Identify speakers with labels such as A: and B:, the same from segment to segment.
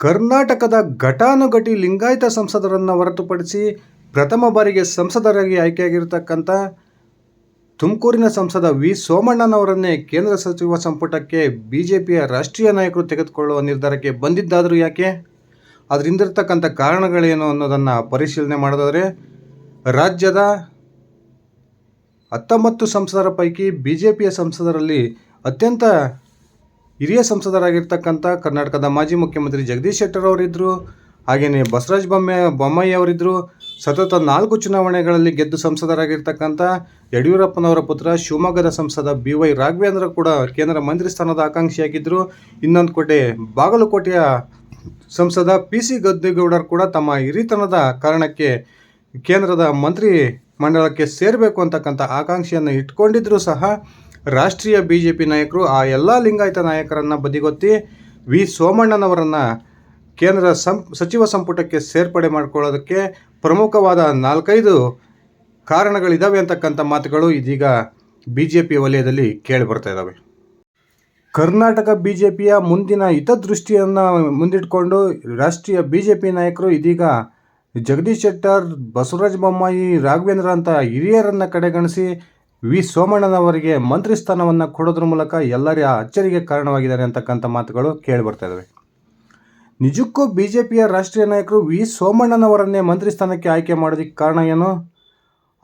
A: ಕರ್ನಾಟಕದ ಘಟಾನುಘಟಿ ಲಿಂಗಾಯತ ಸಂಸದರನ್ನು ಹೊರತುಪಡಿಸಿ ಪ್ರಥಮ ಬಾರಿಗೆ ಸಂಸದರಾಗಿ ಆಯ್ಕೆಯಾಗಿರತಕ್ಕಂಥ ತುಮಕೂರಿನ ಸಂಸದ ವಿ ಸೋಮಣ್ಣನವರನ್ನೇ ಕೇಂದ್ರ ಸಚಿವ ಸಂಪುಟಕ್ಕೆ ಬಿ ಜೆ ಪಿಯ ರಾಷ್ಟ್ರೀಯ ನಾಯಕರು ತೆಗೆದುಕೊಳ್ಳುವ ನಿರ್ಧಾರಕ್ಕೆ ಬಂದಿದ್ದಾದರೂ ಯಾಕೆ? ಅದರಿಂದಿರ್ತಕ್ಕಂಥ ಕಾರಣಗಳೇನು ಅನ್ನೋದನ್ನು ಪರಿಶೀಲನೆ ಮಾಡೋದಾದರೆ, ರಾಜ್ಯದ ಹತ್ತೊಂಬತ್ತು ಸಂಸದರ ಪೈಕಿ ಬಿ ಜೆ ಪಿಯ ಸಂಸದರಲ್ಲಿ ಅತ್ಯಂತ ಹಿರಿಯ ಸಂಸದರಾಗಿರ್ತಕ್ಕಂಥ ಕರ್ನಾಟಕದ ಮಾಜಿ ಮುಖ್ಯಮಂತ್ರಿ ಜಗದೀಶ್ ಶೆಟ್ಟರ್ ಅವರಿದ್ದರು ಹಾಗೆಯೇ ಬಸವರಾಜ ಬೊಮ್ಮೆ ಬೊಮ್ಮಾಯಿ ಅವರಿದ್ದರು ಸತತ ನಾಲ್ಕು ಚುನಾವಣೆಗಳಲ್ಲಿ ಗೆದ್ದು ಸಂಸದರಾಗಿರ್ತಕ್ಕಂಥ ಯಡಿಯೂರಪ್ಪನವರ ಪುತ್ರ ಶಿವಮೊಗ್ಗದ ಸಂಸದ ಬಿ ವೈ ರಾಘವೇಂದ್ರ ಕೂಡ ಕೇಂದ್ರ ಮಂತ್ರಿ ಸ್ಥಾನದ ಆಕಾಂಕ್ಷಿಯಾಗಿದ್ದರು ಇನ್ನೊಂದು ಕೋಟೆ, ಬಾಗಲಕೋಟೆಯ ಸಂಸದ ಪಿ ಸಿ ಗದ್ದೇಗೌಡರು ಕೂಡ ತಮ್ಮ ಹಿರಿತನದ ಕಾರಣಕ್ಕೆ ಕೇಂದ್ರದ ಮಂತ್ರಿ ಮಂಡಲಕ್ಕೆ ಸೇರಬೇಕು ಅಂತಕ್ಕಂಥ ಆಕಾಂಕ್ಷೆಯನ್ನು ಇಟ್ಕೊಂಡಿದ್ರು ಸಹ. ರಾಷ್ಟ್ರೀಯ ಬಿ ಜೆ ಪಿ ನಾಯಕರು ಆ ಎಲ್ಲ ಲಿಂಗಾಯತ ನಾಯಕರನ್ನು ಬದಿಗೊತ್ತಿ ವಿ ಸೋಮಣ್ಣನವರನ್ನು ಕೇಂದ್ರ ಸಂ, ಸಚಿವ ಸಂಪುಟಕ್ಕೆ ಸೇರ್ಪಡೆ ಮಾಡಿಕೊಳ್ಳೋದಕ್ಕೆ ಪ್ರಮುಖವಾದ ನಾಲ್ಕೈದು ಕಾರಣಗಳಿದ್ದಾವೆ ಅಂತಕ್ಕಂಥ ಮಾತುಗಳು ಇದೀಗ ಬಿ ಜೆ ಪಿ ವಲಯದಲ್ಲಿ ಕೇಳಿ ಬರ್ತಾ ಇದ್ದಾವೆ ಕರ್ನಾಟಕ ಬಿ ಜೆ ಪಿಯ ಮುಂದಿನ ಹಿತದೃಷ್ಟಿಯನ್ನು ಮುಂದಿಟ್ಕೊಂಡು ರಾಷ್ಟ್ರೀಯ ಬಿ ಜೆ ಪಿ ನಾಯಕರು ಇದೀಗ ಜಗದೀಶ್ ಶೆಟ್ಟರ್, ಬಸವರಾಜ ಬೊಮ್ಮಾಯಿ, ರಾಘವೇಂದ್ರ ಅಂತ ಹಿರಿಯರನ್ನು ಕಡೆಗಣಿಸಿ ವಿ. ಸೋಮಣ್ಣನವರಿಗೆ ಮಂತ್ರಿ ಸ್ಥಾನವನ್ನು ಕೊಡೋದ್ರ ಮೂಲಕ ಎಲ್ಲರ ಅಚ್ಚರಿಗೆ ಕಾರಣವಾಗಿದ್ದಾರೆ ಅಂತಕ್ಕಂಥ ಮಾತುಗಳು ಕೇಳಿ ಬರ್ತಾ ಇದ್ದಾವೆ ನಿಜಕ್ಕೂ ಬಿ ಜೆ ಪಿಯ ರಾಷ್ಟ್ರೀಯ ನಾಯಕರು ವಿ. ಸೋಮಣ್ಣನವರನ್ನೇ ಮಂತ್ರಿ ಸ್ಥಾನಕ್ಕೆ ಆಯ್ಕೆ ಮಾಡೋದಕ್ಕೆ ಕಾರಣ ಏನು?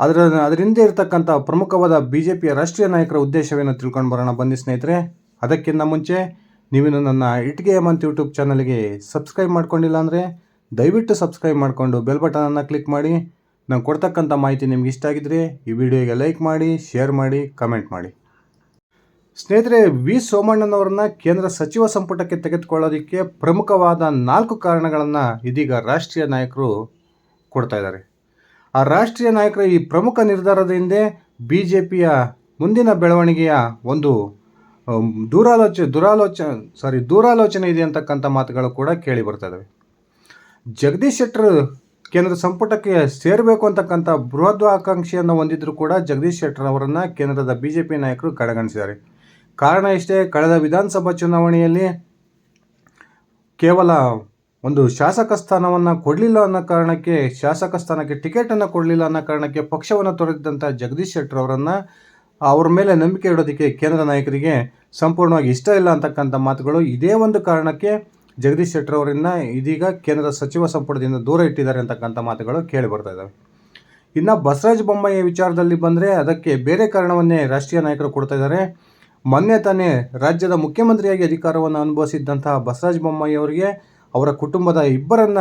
A: ಅದರ, ಅದರಿಂದ ಇರತಕ್ಕಂಥ ಪ್ರಮುಖವಾದ ಬಿ ಜೆ ಪಿಯ ರಾಷ್ಟ್ರೀಯ ನಾಯಕರ ಉದ್ದೇಶವೇನು ತಿಳ್ಕೊಂಡು ಬರೋಣ. ಬನ್ನಿ ಸ್ನೇಹಿತರೆ, ಅದಕ್ಕಿಂತ ಮುಂಚೆ ನೀವಿನ ನನ್ನ ಇಟ್ಗೆ ಮಂತ್ ಯೂಟ್ಯೂಬ್ ಚಾನಲ್ಗೆ ಸಬ್ಸ್ಕ್ರೈಬ್ ಮಾಡ್ಕೊಂಡಿಲ್ಲ ಅಂದರೆ ದಯವಿಟ್ಟು ಸಬ್ಸ್ಕ್ರೈಬ್ ಮಾಡಿಕೊಂಡು ಬೆಲ್ ಬಟನನ್ನು ಕ್ಲಿಕ್ ಮಾಡಿ. ನಾನು ಕೊಡ್ತಕ್ಕಂಥ ಮಾಹಿತಿ ನಿಮ್ಗೆ ಇಷ್ಟ ಆಗಿದ್ರೆ ಈ ವಿಡಿಯೋಗೆ ಲೈಕ್ ಮಾಡಿ, ಶೇರ್ ಮಾಡಿ, ಕಮೆಂಟ್ ಮಾಡಿ. ಸ್ನೇಹಿತರೆ, ವಿ ಸೋಮಣ್ಣನವರನ್ನ ಕೇಂದ್ರ ಸಚಿವ ಸಂಪುಟಕ್ಕೆ ತೆಗೆದುಕೊಳ್ಳೋದಕ್ಕೆ ಪ್ರಮುಖವಾದ ನಾಲ್ಕು ಕಾರಣಗಳನ್ನು ಇದೀಗ ರಾಷ್ಟ್ರೀಯ ನಾಯಕರು ಕೊಡ್ತಾ ಇದ್ದಾರೆ. ಆ ರಾಷ್ಟ್ರೀಯ ನಾಯಕರ ಈ ಪ್ರಮುಖ ನಿರ್ಧಾರದ ಹಿಂದೆ ಬಿ ಜೆ ಪಿಯ ಮುಂದಿನ ಬೆಳವಣಿಗೆಯ ಒಂದು ದೂರಾಲೋಚ ದುರಾಲೋಚನೆ ಸಾರಿ ದೂರಾಲೋಚನೆ ಇದೆ ಅಂತಕ್ಕಂಥ ಮಾತುಗಳು ಕೂಡ ಕೇಳಿ ಬರ್ತಾ ಇದ್ದಾವೆ ಜಗದೀಶ್ ಶೆಟ್ಟರ್ ಕೇಂದ್ರ ಸಂಪುಟಕ್ಕೆ ಸೇರಬೇಕು ಅಂತಕ್ಕಂಥ ಬೃಹದ್ವಾಕಾಂಕ್ಷೆಯನ್ನು ಹೊಂದಿದ್ರು ಕೂಡ ಜಗದೀಶ್ ಶೆಟ್ಟರ್ ಅವರನ್ನು ಕೇಂದ್ರದ ಬಿಜೆಪಿ ನಾಯಕರು ಕಡೆಗಣಿಸಿದ್ದಾರೆ. ಕಾರಣ ಇಷ್ಟೇ, ಕಳೆದ ವಿಧಾನಸಭಾ ಚುನಾವಣೆಯಲ್ಲಿ ಕೇವಲ ಒಂದು ಶಾಸಕ ಸ್ಥಾನವನ್ನು ಕೊಡಲಿಲ್ಲ ಅನ್ನೋ ಕಾರಣಕ್ಕೆ, ಶಾಸಕ ಸ್ಥಾನಕ್ಕೆ ಟಿಕೆಟನ್ನು ಕೊಡಲಿಲ್ಲ ಅನ್ನೋ ಕಾರಣಕ್ಕೆ ಪಕ್ಷವನ್ನು ತೊರೆದಿದ್ದಂಥ ಜಗದೀಶ್ ಶೆಟ್ಟರ್ ಅವರನ್ನು ಅವ್ರ ಮೇಲೆ ನಂಬಿಕೆ ಇಡೋದಕ್ಕೆ ಕೇಂದ್ರ ನಾಯಕರಿಗೆ ಸಂಪೂರ್ಣವಾಗಿ ಇಷ್ಟ ಇಲ್ಲ ಅಂತಕ್ಕಂಥ ಮಾತುಗಳು ಇದೇ ಒಂದು ಕಾರಣಕ್ಕೆ ಜಗದೀಶ್ ಶೆಟ್ಟರ್ ಅವರನ್ನ ಇದೀಗ ಕೇಂದ್ರ ಸಚಿವ ಸಂಪುಟದಿಂದ ದೂರ ಇಟ್ಟಿದ್ದಾರೆ ಅಂತಕ್ಕಂಥ ಮಾತುಗಳು ಕೇಳಿ ಬರ್ತಾ ಇದ್ದಾವೆ ಇನ್ನು ಬಸವರಾಜ ಬೊಮ್ಮಾಯಿ ವಿಚಾರದಲ್ಲಿ ಬಂದರೆ ಅದಕ್ಕೆ ಬೇರೆ ಕಾರಣವನ್ನೇ ರಾಷ್ಟ್ರೀಯ ನಾಯಕರು ಕೊಡ್ತಾ ಇದ್ದಾರೆ. ಮೊನ್ನೆ ತಾನೇ ರಾಜ್ಯದ ಮುಖ್ಯಮಂತ್ರಿಯಾಗಿ ಅಧಿಕಾರವನ್ನು ಅನುಭವಿಸಿದ್ದಂತಹ ಬಸವರಾಜ ಬೊಮ್ಮಾಯಿ ಅವರಿಗೆ ಅವರ ಕುಟುಂಬದ ಇಬ್ಬರನ್ನ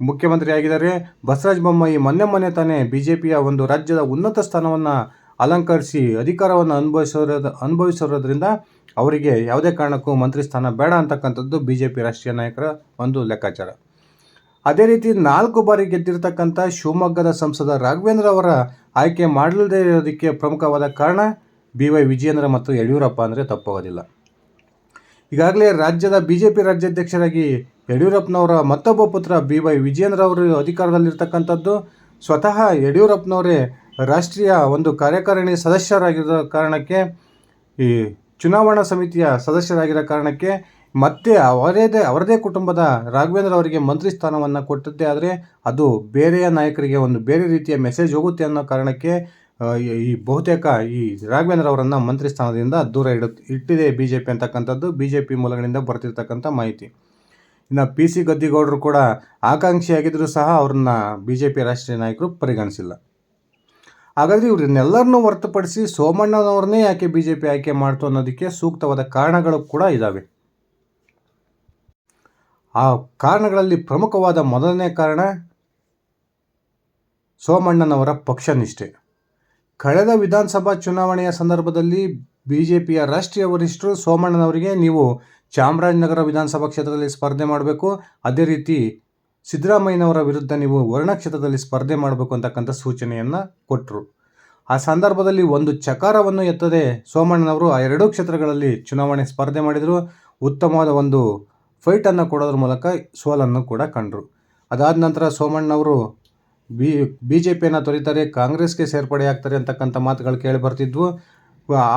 A: ಮುಖ್ಯಮಂತ್ರಿಯಾಗಿದ್ದಾರೆ. ಬಸವರಾಜ ಬೊಮ್ಮಾಯಿ ಮೊನ್ನೆ ಮೊನ್ನೆ ತಾನೇ ಬಿ ಜೆ ಪಿಯ ಒಂದು ರಾಜ್ಯದ ಉನ್ನತ ಸ್ಥಾನವನ್ನು ಅಲಂಕರಿಸಿ ಅಧಿಕಾರವನ್ನು ಅನುಭವಿಸೋದ ಅನುಭವಿಸಿರೋದ್ರಿಂದ ಅವರಿಗೆ ಯಾವುದೇ ಕಾರಣಕ್ಕೂ ಮಂತ್ರಿ ಸ್ಥಾನ ಬೇಡ ಅಂತಕ್ಕಂಥದ್ದು ಬಿ ಜೆ ಪಿ ರಾಷ್ಟ್ರೀಯ ನಾಯಕರ ಒಂದು ಲೆಕ್ಕಾಚಾರ. ಅದೇ ರೀತಿ ನಾಲ್ಕು ಬಾರಿ ಗೆದ್ದಿರತಕ್ಕಂಥ ಶಿವಮೊಗ್ಗದ ಸಂಸದ ರಾಘವೇಂದ್ರ ಅವರ ಆಯ್ಕೆ ಮಾಡಲದೇ ಇರೋದಕ್ಕೆ ಪ್ರಮುಖವಾದ ಕಾರಣ ಬಿ ವೈ ವಿಜಯೇಂದ್ರ ಮತ್ತು ಯಡಿಯೂರಪ್ಪ ಅಂದರೆ ತಪ್ಪಾಗೋದಿಲ್ಲ. ಈಗಾಗಲೇ ರಾಜ್ಯದ ಬಿ ಜೆ ಪಿ ರಾಜ್ಯಾಧ್ಯಕ್ಷರಾಗಿ ಯಡಿಯೂರಪ್ಪನವರ ಮತ್ತೊಬ್ಬ ಪುತ್ರ ಬಿ ವೈ ವಿಜಯೇಂದ್ರ ಅವರು ಅಧಿಕಾರದಲ್ಲಿರ್ತಕ್ಕಂಥದ್ದು ಸ್ವತಃ ಯಡಿಯೂರಪ್ಪನವರೇ ರಾಷ್ಟ್ರೀಯ ಒಂದು ಕಾರ್ಯಕಾರಿಣಿ ಸದಸ್ಯರಾಗಿರೋ ಕಾರಣಕ್ಕೆ, ಈ ಚುನಾವಣಾ ಸಮಿತಿಯ ಸದಸ್ಯರಾಗಿರೋ ಕಾರಣಕ್ಕೆ ಮತ್ತೆ ಅವರದೇ ಅವರದೇ ಕುಟುಂಬದ ರಾಘವೇಂದ್ರ ಅವರಿಗೆ ಮಂತ್ರಿ ಸ್ಥಾನವನ್ನು ಕೊಟ್ಟದ್ದೇ. ಆದರೆ ಅದು ಬೇರೆಯ ನಾಯಕರಿಗೆ ಒಂದು ಬೇರೆ ರೀತಿಯ ಮೆಸೇಜ್ ಹೋಗುತ್ತೆ ಅನ್ನೋ ಕಾರಣಕ್ಕೆ ಈ- ಬಹುತೇಕ ಈ ರಾಘವೇಂದ್ರ ಅವರನ್ನು ಮಂತ್ರಿ ಸ್ಥಾನದಿಂದ ದೂರ ಇಡುತ್ತೆ ಇಟ್ಟಿದೆ ಬಿ ಜೆ ಪಿ ಅಂತಕ್ಕಂಥದ್ದು. ಬಿ ಜೆ ಪಿ ಮೂಲಗಳಿಂದ ಬರ್ತಿರ್ತಕ್ಕಂಥ ಮಾಹಿತಿ. ಇನ್ನು ಪಿ ಸಿ ಗದ್ದಿಗೌಡರು ಕೂಡ ಆಕಾಂಕ್ಷಿಯಾಗಿದ್ದರೂ ಸಹ ಅವ್ರನ್ನ ಬಿ ಜೆ ಪಿ ರಾಷ್ಟ್ರೀಯ ನಾಯಕರು ಪರಿಗಣಿಸಿಲ್ಲ. ಹಾಗಾದರೆ ಇವ್ರನ್ನೆಲ್ಲರನ್ನೂ ಹೊರತುಪಡಿಸಿ ಸೋಮಣ್ಣನವ್ರನ್ನೇ ಯಾಕೆ ಬಿ ಜೆ ಪಿ ಆಯ್ಕೆ ಮಾಡ್ತು ಅನ್ನೋದಕ್ಕೆ ಸೂಕ್ತವಾದ ಕಾರಣಗಳು ಕೂಡ ಇದ್ದಾವೆ ಆ ಕಾರಣಗಳಲ್ಲಿ ಪ್ರಮುಖವಾದ ಮೊದಲನೇ ಕಾರಣ ಸೋಮಣ್ಣನವರ ಪಕ್ಷ ನಿಷ್ಠೆ ಕಳೆದ ವಿಧಾನಸಭಾ ಚುನಾವಣೆಯ ಸಂದರ್ಭದಲ್ಲಿ ಬಿ ಜೆ ಪಿಯ ರಾಷ್ಟ್ರೀಯ ವರಿಷ್ಠರು ಸೋಮಣ್ಣನವರಿಗೆ ನೀವು ಚಾಮರಾಜನಗರ ವಿಧಾನಸಭಾ ಕ್ಷೇತ್ರದಲ್ಲಿ ಸ್ಪರ್ಧೆ ಮಾಡಬೇಕು. ಅದೇ ರೀತಿ ಸಿದ್ದರಾಮಯ್ಯನವರ ವಿರುದ್ಧ ನೀವು ವರ್ಣ ಕ್ಷೇತ್ರದಲ್ಲಿ ಸ್ಪರ್ಧೆ ಮಾಡಬೇಕು ಅಂತಕ್ಕಂಥ ಸೂಚನೆಯನ್ನು ಕೊಟ್ಟರು ಆ ಸಂದರ್ಭದಲ್ಲಿ ಒಂದು ಚಕಾರವನ್ನು ಎತ್ತದೆ ಸೋಮಣ್ಣನವರು ಆ ಎರಡೂ ಕ್ಷೇತ್ರಗಳಲ್ಲಿ ಚುನಾವಣೆ ಸ್ಪರ್ಧೆ ಮಾಡಿದರು. ಉತ್ತಮವಾದ ಒಂದು ಫೈಟನ್ನು ಕೊಡೋದ್ರ ಮೂಲಕ ಸೋಲನ್ನು ಕೂಡ ಕಂಡರು. ಅದಾದ ನಂತರ ಸೋಮಣ್ಣನವರು ಬಿ ಬಿ ಜೆ ಪಿಯನ್ನು ತೊರೀತಾರೆ, ಕಾಂಗ್ರೆಸ್ಗೆ ಸೇರ್ಪಡೆ ಆಗ್ತಾರೆ ಅಂತಕ್ಕಂಥ ಮಾತುಗಳು ಕೇಳಿ ಬರ್ತಿದ್ವು.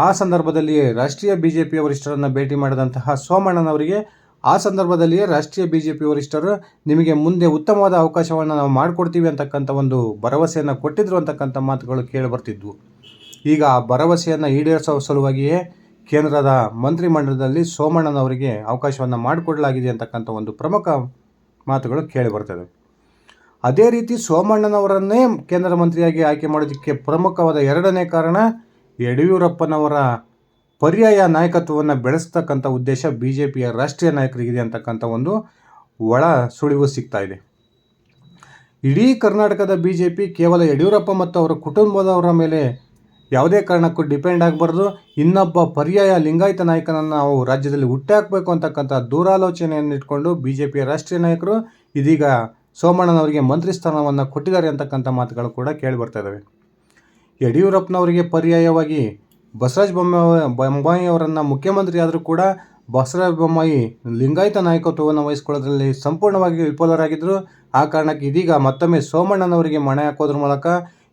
A: ಆ ಸಂದರ್ಭದಲ್ಲಿ ರಾಷ್ಟ್ರೀಯ ಬಿ ಜೆ ಪಿ ವರಿಷ್ಠರನ್ನು ಭೇಟಿ ಮಾಡಿದಂತಹ ಸೋಮಣ್ಣನವರಿಗೆ ಆ ಸಂದರ್ಭದಲ್ಲಿಯೇ ರಾಷ್ಟ್ರೀಯ ಬಿ ಜೆ ಪಿ ವರಿಷ್ಠರು ನಿಮಗೆ ಮುಂದೆ ಉತ್ತಮವಾದ ಅವಕಾಶವನ್ನು ನಾವು ಮಾಡಿಕೊಡ್ತೀವಿ ಅಂತಕ್ಕಂಥ ಒಂದು ಭರವಸೆಯನ್ನು ಕೊಟ್ಟಿದ್ರು ಅಂತಕ್ಕಂಥ ಮಾತುಗಳು ಕೇಳಿ ಬರ್ತಿದ್ವು. ಈಗ ಆ ಭರವಸೆಯನ್ನು ಈಡೇರಿಸೋ ಸಲುವಾಗಿಯೇ ಕೇಂದ್ರದ ಮಂತ್ರಿಮಂಡಲದಲ್ಲಿ ಸೋಮಣ್ಣನವರಿಗೆ ಅವಕಾಶವನ್ನು ಮಾಡಿಕೊಡಲಾಗಿದೆ ಅಂತಕ್ಕಂಥ ಒಂದು ಪ್ರಮುಖ ಮಾತುಗಳು ಕೇಳಿ ಬರ್ತದೆ. ಅದೇ ರೀತಿ ಸೋಮಣ್ಣನವರನ್ನೇ ಕೇಂದ್ರ ಮಂತ್ರಿಯಾಗಿ ಆಯ್ಕೆ ಮಾಡೋದಕ್ಕೆ ಪ್ರಮುಖವಾದ ಎರಡನೇ ಕಾರಣ ಯಡಿಯೂರಪ್ಪನವರ ಪರ್ಯಾಯ ನಾಯಕತ್ವವನ್ನು ಬೆಳೆಸ್ತಕ್ಕಂಥ ಉದ್ದೇಶ ಬಿ ಜೆ ಪಿಯ ರಾಷ್ಟ್ರೀಯ ನಾಯಕರಿಗಿದೆ ಅಂತಕ್ಕಂಥ ಒಂದು ಒಳ ಸುಳಿವು ಸಿಗ್ತಾ ಇದೆ. ಇಡೀ ಕರ್ನಾಟಕದ ಬಿ ಜೆ ಪಿ ಕೇವಲ ಯಡಿಯೂರಪ್ಪ ಮತ್ತು ಅವರ ಕುಟುಂಬದವರ ಮೇಲೆ ಯಾವುದೇ ಕಾರಣಕ್ಕೂ ಡಿಪೆಂಡ್ ಆಗಬಾರ್ದು. ಇನ್ನೊಬ್ಬ ಪರ್ಯಾಯ ಲಿಂಗಾಯತ ನಾಯಕನನ್ನು ನಾವು ರಾಜ್ಯದಲ್ಲಿ ಹುಟ್ಟಾಕಬೇಕು ಅಂತಕ್ಕಂಥ ದೂರಾಲೋಚನೆಯನ್ನು ಇಟ್ಕೊಂಡು ಬಿ ಜೆ ಪಿಯ ರಾಷ್ಟ್ರೀಯ ನಾಯಕರು ಇದೀಗ ಸೋಮಣ್ಣನವರಿಗೆ ಮಂತ್ರಿ ಸ್ಥಾನವನ್ನು ಕೊಟ್ಟಿದ್ದಾರೆ ಅಂತಕ್ಕಂಥ ಮಾತುಗಳು ಕೂಡ ಕೇಳಿ ಬರ್ತಾ ಇದ್ದಾವೆ ಯಡಿಯೂರಪ್ಪನವರಿಗೆ ಪರ್ಯಾಯವಾಗಿ ಬಸವರಾಜ ಬೊಮ್ಮಾಯಿ ಬೊಮ್ಮಾಯಿ ಅವರನ್ನು ಮುಖ್ಯಮಂತ್ರಿ ಆದರೂ ಕೂಡ ಬಸವರಾಜ ಬೊಮ್ಮಾಯಿ ಲಿಂಗಾಯತ ನಾಯಕತ್ವವನ್ನು ವಹಿಸ್ಕೊಳ್ಳೋದ್ರಲ್ಲಿ ಸಂಪೂರ್ಣವಾಗಿ ವಿಫಲರಾಗಿದ್ದರು ಆ ಕಾರಣಕ್ಕೆ ಇದೀಗ ಮತ್ತೊಮ್ಮೆ ಸೋಮಣ್ಣನವರಿಗೆ ಮಣೆ ಹಾಕೋದ್ರ ಮೂಲಕ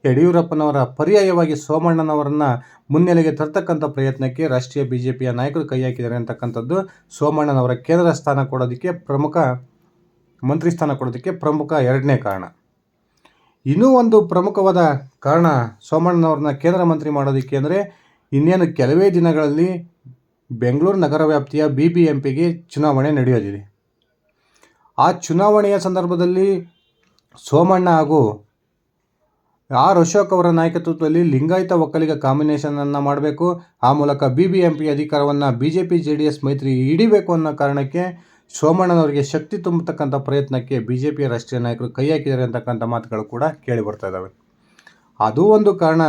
A: ಯಡಿಯೂರಪ್ಪನವರ ಪರ್ಯಾಯವಾಗಿ ಸೋಮಣ್ಣನವರನ್ನು ಮುನ್ನೆಲೆಗೆ ತರ್ತಕ್ಕಂಥ ಪ್ರಯತ್ನಕ್ಕೆ ರಾಷ್ಟ್ರೀಯ ಬಿ ಜೆ ಪಿಯ ನಾಯಕರು ಕೈ ಹಾಕಿದ್ದಾರೆ ಅಂತಕ್ಕಂಥದ್ದು. ಸೋಮಣ್ಣನವರ ಕೇಂದ್ರ ಸ್ಥಾನ ಕೊಡೋದಕ್ಕೆ ಪ್ರಮುಖ ಮಂತ್ರಿ ಸ್ಥಾನ ಕೊಡೋದಕ್ಕೆ ಪ್ರಮುಖ ಎರಡನೇ ಕಾರಣ. ಇನ್ನೂ ಒಂದು ಪ್ರಮುಖವಾದ ಕಾರಣ ಸೋಮಣ್ಣನವ್ರನ್ನ ಕೇಂದ್ರ ಮಂತ್ರಿ ಮಾಡೋದಕ್ಕೆ ಅಂದರೆ ಇನ್ನೇನು ಕೆಲವೇ ದಿನಗಳಲ್ಲಿ ಬೆಂಗಳೂರು ನಗರ ವ್ಯಾಪ್ತಿಯ ಬಿ ಬಿ ಎಂ ಪಿಗೆ ಚುನಾವಣೆ ನಡೆಯೋದಿದೆ. ಆ ಚುನಾವಣೆಯ ಸಂದರ್ಭದಲ್ಲಿ ಸೋಮಣ್ಣ ಹಾಗೂ ಆರ್ ಅಶೋಕ್ ಅವರ ನಾಯಕತ್ವದಲ್ಲಿ ಲಿಂಗಾಯತ ಒಕ್ಕಲಿಗ ಕಾಂಬಿನೇಷನನ್ನು ಮಾಡಬೇಕು. ಆ ಮೂಲಕ ಬಿ ಬಿ ಎಂ ಪಿ ಅಧಿಕಾರವನ್ನು B J P J D S ಮೈತ್ರಿ ಹಿಡಿಬೇಕು ಅನ್ನೋ ಕಾರಣಕ್ಕೆ ಸೋಮಣ್ಣನವರಿಗೆ ಶಕ್ತಿ ತುಂಬತಕ್ಕಂಥ ಪ್ರಯತ್ನಕ್ಕೆ ಬಿ ಜೆ ಪಿಯ ರಾಷ್ಟ್ರೀಯ ನಾಯಕರು ಕೈ ಹಾಕಿದ್ದಾರೆ ಅಂತಕ್ಕಂಥ ಮಾತುಗಳು ಕೂಡ ಕೇಳಿ ಬರ್ತಾ ಇದ್ದಾವೆ ಅದು ಒಂದು ಕಾರಣ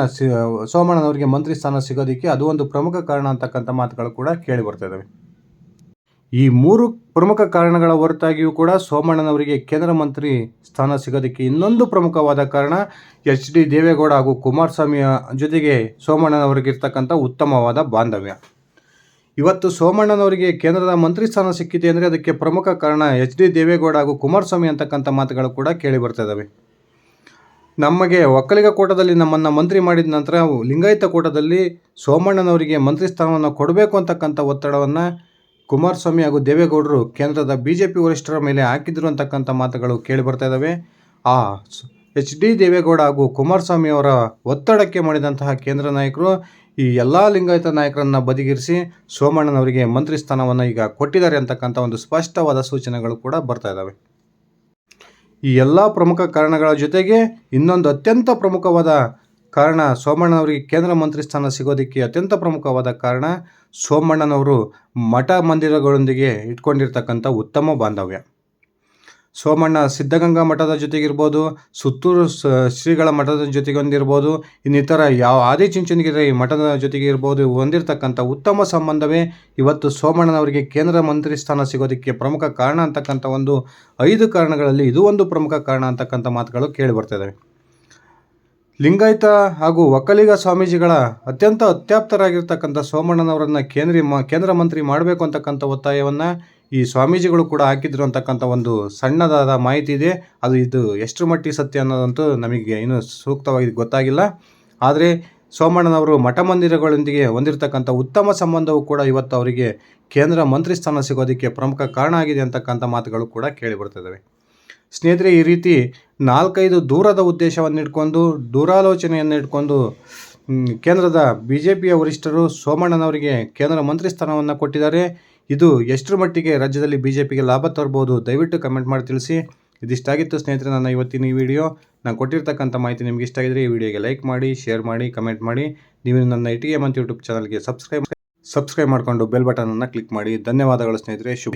A: ಸೋಮಣ್ಣನವರಿಗೆ ಮಂತ್ರಿ ಸ್ಥಾನ ಸಿಗೋದಕ್ಕೆ ಅದು ಒಂದು ಪ್ರಮುಖ ಕಾರಣ ಅಂತಕ್ಕಂಥ ಮಾತುಗಳು ಕೂಡ ಕೇಳಿ ಬರ್ತಾ ಈ ಮೂರು ಪ್ರಮುಖ ಕಾರಣಗಳ ಹೊರತಾಗಿಯೂ ಕೂಡ ಸೋಮಣ್ಣನವರಿಗೆ ಕೇಂದ್ರ ಮಂತ್ರಿ ಸ್ಥಾನ ಸಿಗೋದಕ್ಕೆ ಇನ್ನೊಂದು ಪ್ರಮುಖವಾದ ಕಾರಣ ಎಚ್ ಡಿ ದೇವೇಗೌಡ ಹಾಗೂ ಕುಮಾರಸ್ವಾಮಿಯ ಜೊತೆಗೆ ಸೋಮಣ್ಣನವರಿಗೆ ಇರ್ತಕ್ಕಂಥ ಉತ್ತಮವಾದ ಬಾಂಧವ್ಯ. ಇವತ್ತು ಸೋಮಣ್ಣನವರಿಗೆ ಕೇಂದ್ರದ ಮಂತ್ರಿ ಸ್ಥಾನ ಸಿಕ್ಕಿದೆ ಅಂದರೆ ಅದಕ್ಕೆ ಪ್ರಮುಖ ಕಾರಣ ಎಚ್ ಡಿ ದೇವೇಗೌಡ ಹಾಗೂ ಕುಮಾರಸ್ವಾಮಿ ಅಂತಕ್ಕಂಥ ಮಾತುಗಳು ಕೂಡ ಕೇಳಿ ಬರ್ತಾ ಇದ್ದಾವೆ ನಮಗೆ ಒಕ್ಕಲಿಗ ಕೋಟದಲ್ಲಿ ನಮ್ಮನ್ನು ಮಂತ್ರಿ ಮಾಡಿದ ನಂತರ ಲಿಂಗಾಯತ ಕೋಟದಲ್ಲಿ ಸೋಮಣ್ಣನವರಿಗೆ ಮಂತ್ರಿ ಸ್ಥಾನವನ್ನು ಕೊಡಬೇಕು ಅಂತಕ್ಕಂಥ ಒತ್ತಡವನ್ನು ಕುಮಾರಸ್ವಾಮಿ ಹಾಗೂ ದೇವೇಗೌಡರು ಕೇಂದ್ರದ ಬಿ ಜೆ ಪಿ ವರಿಷ್ಠರ ಮೇಲೆ ಹಾಕಿದ್ರು ಅಂತಕ್ಕಂಥ ಮಾತುಗಳು ಕೇಳಿ ಬರ್ತಾ ಇದ್ದಾವೆ ಆ ಎಚ್ ಡಿ ದೇವೇಗೌಡ ಹಾಗೂ ಕುಮಾರಸ್ವಾಮಿ ಅವರ ಒತ್ತಡಕ್ಕೆ ಮಾಡಿದಂತಹ ಕೇಂದ್ರ ನಾಯಕರು ಈ ಎಲ್ಲ ಲಿಂಗಾಯತ ನಾಯಕರನ್ನು ಬದಿಗಿರಿಸಿ ಸೋಮಣ್ಣನವರಿಗೆ ಮಂತ್ರಿ ಸ್ಥಾನವನ್ನು ಈಗ ಕೊಟ್ಟಿದ್ದಾರೆ ಅಂತಕ್ಕಂಥ ಒಂದು ಸ್ಪಷ್ಟವಾದ ಸೂಚನೆಗಳು ಕೂಡ ಬರ್ತಾ ಇದ್ದಾವೆ ಈ ಎಲ್ಲ ಪ್ರಮುಖ ಕಾರಣಗಳ ಜೊತೆಗೆ ಇನ್ನೊಂದು ಅತ್ಯಂತ ಪ್ರಮುಖವಾದ ಕಾರಣ ಸೋಮಣ್ಣನವರಿಗೆ ಕೇಂದ್ರ ಮಂತ್ರಿ ಸ್ಥಾನ ಸಿಗೋದಕ್ಕೆ ಅತ್ಯಂತ ಪ್ರಮುಖವಾದ ಕಾರಣ ಸೋಮಣ್ಣನವರು ಮಠ ಮಂದಿರಗಳೊಂದಿಗೆ ಇಟ್ಕೊಂಡಿರ್ತಕ್ಕಂಥ ಉತ್ತಮ ಬಾಂಧವ್ಯ. ಸೋಮಣ್ಣ ಸಿದ್ಧಗಂಗಾ ಮಠದ ಜೊತೆಗಿರ್ಬೋದು, ಸುತ್ತೂರು ಶ್ರೀಗಳ ಮಠದ ಜೊತೆಗೆ ಹೊಂದಿರ್ಬೋದು ಇನ್ನಿತರ ಯಾವ ಆದಿಚುಂಚನಗಿರಿ ಮಠದ ಜೊತೆಗೆ ಇರ್ಬೋದು ಹೊಂದಿರತಕ್ಕಂಥ ಉತ್ತಮ ಸಂಬಂಧವೇ ಇವತ್ತು ಸೋಮಣ್ಣನವರಿಗೆ ಕೇಂದ್ರ ಮಂತ್ರಿ ಸ್ಥಾನ ಸಿಗೋದಕ್ಕೆ ಪ್ರಮುಖ ಕಾರಣ ಅಂತಕ್ಕಂಥ ಒಂದು ಐದು ಕಾರಣಗಳಲ್ಲಿ ಇದು ಒಂದು ಪ್ರಮುಖ ಕಾರಣ ಅಂತಕ್ಕಂಥ ಮಾತುಗಳು ಕೇಳಿ ಬರ್ತಾ ಲಿಂಗಾಯತ ಹಾಗೂ ಒಕ್ಕಲಿಗ ಸ್ವಾಮೀಜಿಗಳ ಅತ್ಯಂತ ಅತ್ಯಾಪ್ತರಾಗಿರ್ತಕ್ಕಂಥ ಸೋಮಣ್ಣನವರನ್ನು ಕೇಂದ್ರ ಕೇಂದ್ರ ಮಂತ್ರಿ ಮಾಡಬೇಕು ಅಂತಕ್ಕಂಥ ಒತ್ತಾಯವನ್ನು ಈ ಸ್ವಾಮೀಜಿಗಳು ಕೂಡ ಹಾಕಿದ್ರು ಅಂತಕ್ಕಂಥ ಒಂದು ಸಣ್ಣದಾದ ಮಾಹಿತಿ ಇದೆ. ಅದು ಇದು ಎಷ್ಟರ ಮಟ್ಟಿಗೆ ಸತ್ಯ ಅನ್ನೋದಂತೂ ನಮಗೆ ಇನ್ನೂ ಸೂಕ್ತವಾಗಿ ಗೊತ್ತಾಗಿಲ್ಲ. ಆದರೆ ಸೋಮಣ್ಣನವರು ಮಠ ಮಂದಿರಗಳೊಂದಿಗೆ ಹೊಂದಿರತಕ್ಕಂಥ ಉತ್ತಮ ಸಂಬಂಧವು ಕೂಡ ಇವತ್ತು ಅವರಿಗೆ ಕೇಂದ್ರ ಮಂತ್ರಿ ಸ್ಥಾನ ಸಿಗೋದಕ್ಕೆ ಪ್ರಮುಖ ಕಾರಣ ಆಗಿದೆ ಅಂತಕ್ಕಂಥ ಮಾತುಗಳು ಕೂಡ ಕೇಳಿ ಬರ್ತಿದ್ದಾವೆ ಸ್ನೇಹಿತರೆ, ಈ ರೀತಿ ನಾಲ್ಕೈದು ದೂರದ ಉದ್ದೇಶವನ್ನು ಇಟ್ಕೊಂಡು ದೂರಾಲೋಚನೆಯನ್ನು ಇಟ್ಕೊಂಡು ಕೇಂದ್ರದ ಬಿ ಜೆ ಪಿಯ ವರಿಷ್ಠರು ಸೋಮಣ್ಣನವರಿಗೆ ಕೇಂದ್ರ ಮಂತ್ರಿ ಸ್ಥಾನವನ್ನು ಕೊಟ್ಟಿದ್ದಾರೆ. ಇದು ಎಷ್ಟರ ಮಟ್ಟಿಗೆ ರಾಜ್ಯದಲ್ಲಿ ಬಿ ಜೆ ಪಿಗೆ ಲಾಭ ತರ್ಬೋದು ದಯವಿಟ್ಟು ಕಮೆಂಟ್ ಮಾಡಿ ತಿಳಿಸಿ. ಇದಿಷ್ಟಾಗಿತ್ತು ಸ್ನೇಹಿತರೆ, ನನ್ನ ಇವತ್ತಿನ ಈ ವಿಡಿಯೋ. ನಾನು ಕೊಟ್ಟಿರ್ತಕ್ಕಂಥ ಮಾಹಿತಿ ನಿಮಗೆ ಇಷ್ಟ ಆಗಿದ್ರೆ ಈ ವಿಡಿಯೋಗೆ ಲೈಕ್ ಮಾಡಿ, ಶೇರ್ ಮಾಡಿ, ಕಮೆಂಟ್ ಮಾಡಿ. ನೀವು ನನ್ನ ಇಟಿಗೆ ಅಂತ ಯೂಟ್ಯೂಬ್ ಚಾನಲ್ಗೆ ಸಬ್ಸ್ಕ್ರೈಬ್ ಸಬ್ಸ್ಕ್ರೈಬ್ ಮಾಡಿಕೊಂಡು ಬೆಲ್ ಬಟನನ್ನು ಕ್ಲಿಕ್ ಮಾಡಿ. ಧನ್ಯವಾದಗಳು ಸ್ನೇಹಿತರೆ. ಶುಭ